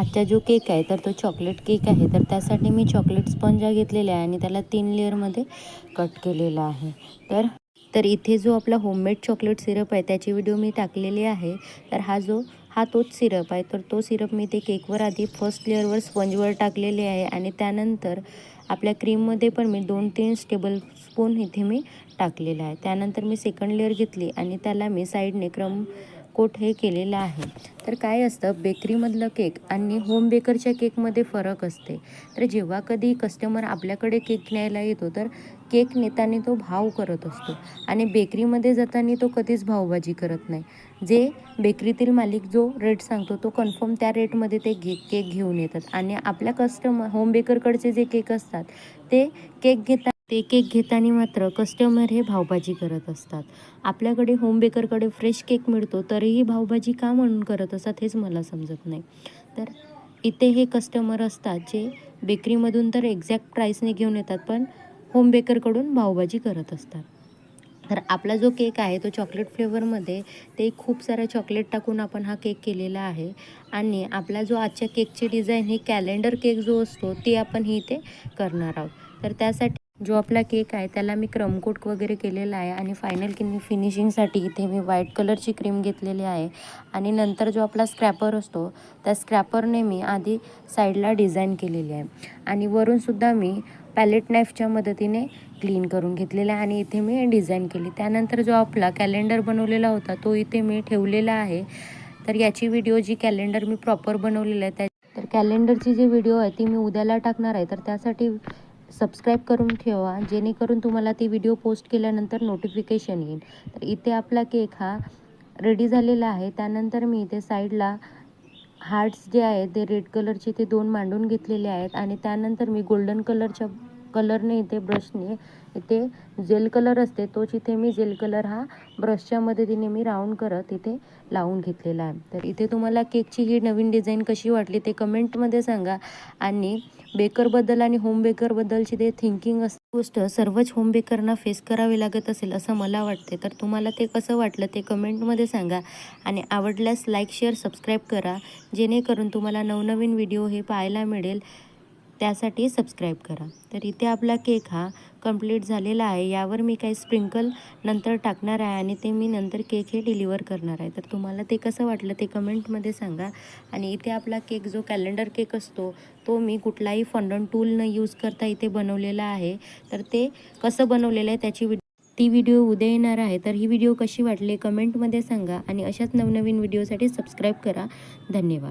आजचा जो केक आहे तर तो चॉकलेट केक आहे. तर त्यासाठी मी चॉकलेट स्पंजा घेतलेला आहे आणि त्याला तीन लेअरमध्ये कट केलेला आहे. तर तर इथे जो आपला होममेड चॉकलेट सिरप आहे त्याची व्हिडिओ मी टाकलेली आहे. तर हा जो हा तोच सिरप आहे. तर तो सिरप मी ते केकवर आधी फर्स्ट लेअरवर स्पंजवर टाकलेले आहे आणि त्यानंतर आपल्या क्रीममध्ये पण मी दोन तीन टेबल स्पून इथे मी टाकलेला आहे. त्यानंतर मी सेकंड लेअर घेतली आणि त्याला मी साईडने क्रम कोट हे केलेलं आहे. तर काय असतं बेकरीमधलं केक आणि होम बेकरच्या केकमध्ये फरक असते. तर जेव्हा कधी कस्टमर आपल्याकडे केक न्यायला येतो तर केक नेताना तो भाव करत असतो. आणि बेकरीमध्ये जाताना तो कधीच भावबाजी करत नाही. जे बेकरीतील मालिक जो रेट सांगतो तो कन्फर्म त्या रेटमध्ये ते घे केक घेऊन येतात. आणि आपल्या कस्टमर होम बेकरकडचे जे केक असतात ते केक घेता ते केक घेताना मात्र कस्टमर हे भावभाजी करत असतात. आपल्याकडे होम बेकरकडे फ्रेश केक मिळतो तरीही भावभाजी का म्हणून करत असतात हेच मला समजत नाही. तर इथे हे कस्टमर असतात जे बेकरीमधून तर एक्झॅक्ट प्राईसने घेऊन येतात पण होम बेकरकडून भावभाजी करत असतात. तर आपला जो केक आहे तो चॉकलेट फ्लेवरमध्ये ते खूप साऱ्या चॉकलेट टाकून आपण हा केक केलेला आहे. आणि आपला जो आजच्या केकची डिझाईन ही कॅलेंडर केक जो असतो ते आपण ही इथे करणार आहोत. तर त्यासाठी जो आपला केक आहे त्याला मी क्रमकोट वगैरे केलेला आहे आणि फायनल कि फिनिशिंगसाठी इथे मी व्हाईट कलरची क्रीम घेतलेली आहे. आणि नंतर जो आपला स्क्रॅपर असतो त्या स्क्रॅपरने मी आधी साईडला डिझाईन केलेली आहे. आणि वरूनसुद्धा मी पॅलेट नाईफच्या मदतीने क्लीन करून घेतलेला आहे आणि इथे मी डिझाईन केली. त्यानंतर जो आपला कॅलेंडर बनवलेला होता तो इथे मी ठेवलेला आहे. तर याची व्हिडिओ जी कॅलेंडर मी प्रॉपर बनवलेलं आहे त्या तर कॅलेंडरची जी व्हिडिओ आहे ती मी उद्याला टाकणार आहे. तर त्यासाठी सबस्क्राईब करून ठेवा जेणेकरून तुम्हाला ती व्हिडिओ पोस्ट केल्यानंतर नोटिफिकेशन येईल. तर इथे आपला केक हा रेडी झालेला आहे. त्यानंतर मी इथे साईडला हार्ट्स जे आहेत ते रेड कलरचे ते दोन मांडून घेतलेले आहेत. आणि त्यानंतर मी गोल्डन कलरच्या कलरने इथे ब्रशने इथे जेल कलर असते तोच इथे मी जेल कलर हा ब्रशच्या मदतीने मी राऊंड करत इथे लावून घेतलेला आहे. तर इथे तुम्हाला केकची ही नवीन डिझाईन कशी वाटली ते कमेंटमध्ये सांगा. आणि बेकरबद्दल आणि होम बेकरबद्दलची ते थिंकिंग असते गोष्ट सर्वच होम बेकरना फेस करावी लागत असेल असं मला वाटते. तर तुम्हाला ते कसं वाटलं ते कमेंटमध्ये सांगा. आणि आवडल्यास लाईक शेअर सबस्क्राईब करा. जेणेकरून तुम्हाला नवनवीन व्हिडिओ हे पाहायला मिळेल. त्यासाठी सबस्क्राईब करा. तर इथे आपला केक हा कंप्लीट झालेला आहे. यावर मी काही स्प्रिंकल नंतर टाकणार आहे आणि ते मी नंतर केक हे डिलिव्हर करणार आहे. तर तुम्हाला ते कसं वाटलं ते कमेंटमध्ये सांगा. आणि इथे आपला केक जो कॅलेंडर केक असतो तो मी कुठलाही फंडन टूल न यूज करता इथे बनवलेला आहे. तर ते कसं बनवलेलं आहे त्याची ती व्हिडिओ उद्या येणार आहे. तर ही व्हिडिओ कशी वाटली कमेंटमध्ये सांगा. आणि अशाच नवनवीन व्हिडिओसाठी सबस्क्राईब करा. धन्यवाद.